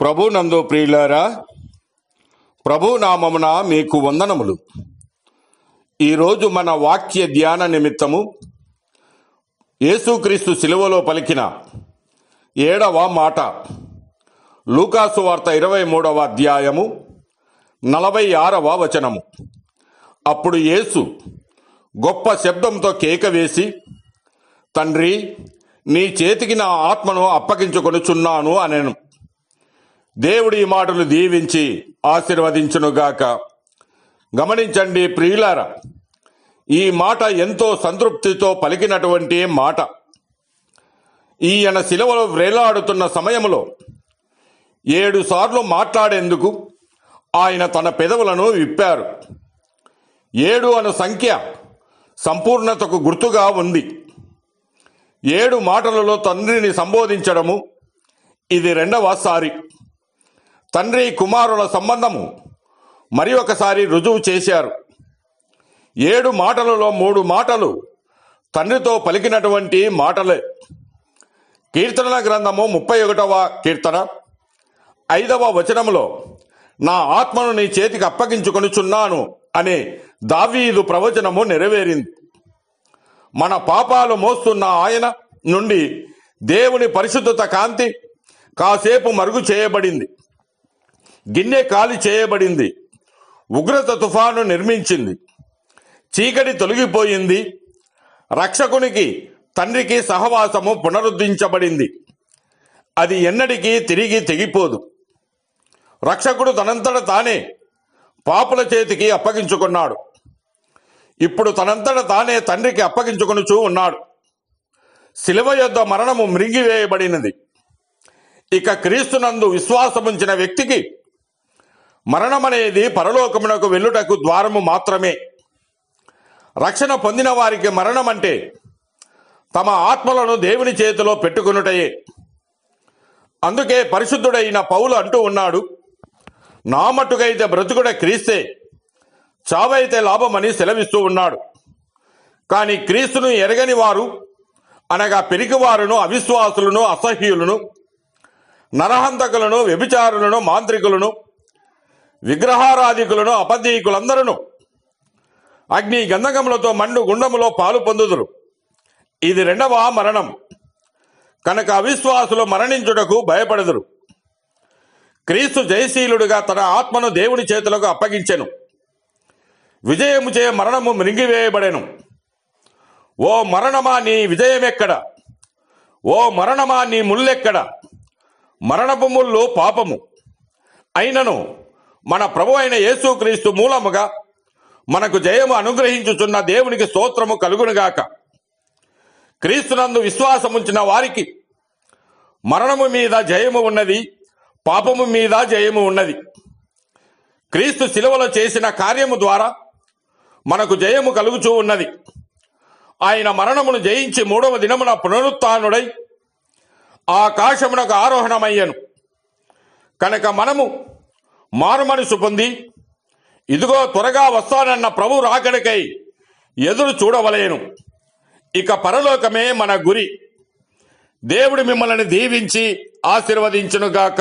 ప్రభు నందు ప్రియులారా ప్రభు నామమున మీకు వందనములు. ఈరోజు మన వాక్య ధ్యాన నిమిత్తము యేసుక్రీస్తు శిలువలో పలికిన ఏడవ మాట. లూకాసు వార్త ఇరవై మూడవ అధ్యాయము నలభై ఆరవ వచనము. అప్పుడు యేసు గొప్ప శబ్దంతో కేక వేసి తండ్రి నీ చేతికి నా ఆత్మను అప్పగించుకొనుచున్నాను అనెను. దేవుడి ఈ మాటలు దీవించి ఆశీర్వదించునుగాక. గమనించండి ప్రియులార ఈ మాట ఎంతో సంతృప్తితో పలికినటువంటి మాట. ఈయన శిలవలో వ్రేలాడుతున్న సమయంలో ఏడు సార్లు మాట్లాడేందుకు ఆయన తన పెదవులను విప్పారు. ఏడు అను సంఖ్య సంపూర్ణతకు గుర్తుగా ఉంది. ఏడు మాటలలో తండ్రిని సంబోధించడము ఇది రెండవసారి తండ్రి కుమారుల సంబంధము. మరి ఒకసారి రుజువు చేశారు. ఏడు మాటలలో మూడు మాటలు తండ్రితో పలికినటువంటి మాటలే. కీర్తనల గ్రంథము ముప్పై ఒకటవ కీర్తన. ఐదవ వచనములో నా ఆత్మను నీ చేతికి అప్పగించుకొనుచున్నాను అనే దావీదు ప్రవచనము నెరవేరింది. మన పాపాలు మోస్తున్న ఆయన నుండి దేవుని పరిశుద్ధత కాంతి కాసేపు మరుగు చేయబడింది. గిన్నె కాలి చేయబడింది. ఉగ్రత తుఫాను నిర్మించింది. చీకటి తొలగిపోయింది. రక్షకునికి తండ్రికి సహవాసము పునరుద్ధరించబడింది. అది ఎన్నటికీ తిరిగి తెగిపోదు. రక్షకుడు తనంతట తానే పాపుల చేతికి అప్పగించుకున్నాడు. ఇప్పుడు తనంతట తానే తండ్రికి అప్పగించుకొనుచూ ఉన్నాడు. శిలువ యొద్ద మరణము మృంగివేయబడినది. ఇక క్రీస్తునందు విశ్వాసముంచిన వ్యక్తికి మరణమనేది పరలోకమునకు వెళ్ళుటకు ద్వారము మాత్రమే. రక్షణ పొందిన వారికి మరణం అంటే తమ ఆత్మలను దేవుని చేతిలో పెట్టుకునుటయే. అందుకే పరిశుద్ధుడైన పౌలు అంటూ ఉన్నాడు నా మట్టుకైతే బ్రతుకుడ క్రీస్తే చావైతే లాభమని సెలవిస్తూ ఉన్నాడు. కానీ క్రీస్తును ఎరగని వారు అనగా పెరిగివారును అవిశ్వాసులను అసహ్యులను నరహంతకులను వ్యభిచారులను మాంత్రికులను విగ్రహారాధికులను అపదీకులందరూ అగ్ని గంధకములతో మండు గుండములో పాలు పొందుదురు. ఇది రెండవ మరణం. కనుక అవిశ్వాసులు మరణించుటకు భయపడదురు. క్రీస్తు జయశీలుడుగా తన ఆత్మను దేవుని చేతులకు అప్పగించెను. విజయము చే మరణము మృంగివేయబడెను. ఓ మరణమా నీ విజయమెక్కడ? ఓ మరణమా నీ ముల్లెక్కడ? మరణపు ముళ్ళు పాపము. అయినను మన ప్రభు అయిన యేసుక్రీస్తు మూలముగా మనకు జయము అనుగ్రహించుచున్న దేవునికి స్తోత్రము కలుగునుగాక. క్రీస్తునందు విశ్వాసముంచిన వారికి మరణము మీద జయము ఉన్నది పాపము మీద జయము ఉన్నది. క్రీస్తు శిలువలో చేసిన కార్యము ద్వారా మనకు జయము కలుగుచూ ఉన్నది. ఆయన మరణమును జయించి మూడవ దినమున పునరుత్డై ఆకాశమునకు ఆరోహణమయ్యను. కనుక మనము మారుమనసు పొంది ఇదిగో త్వరగా వస్తానన్న ప్రభు రాకడికై ఎదురు చూడవలేను. ఇక పరలోకమే మన గురి. దేవుడు మిమ్మల్ని దీవించి ఆశీర్వదించునుగాక.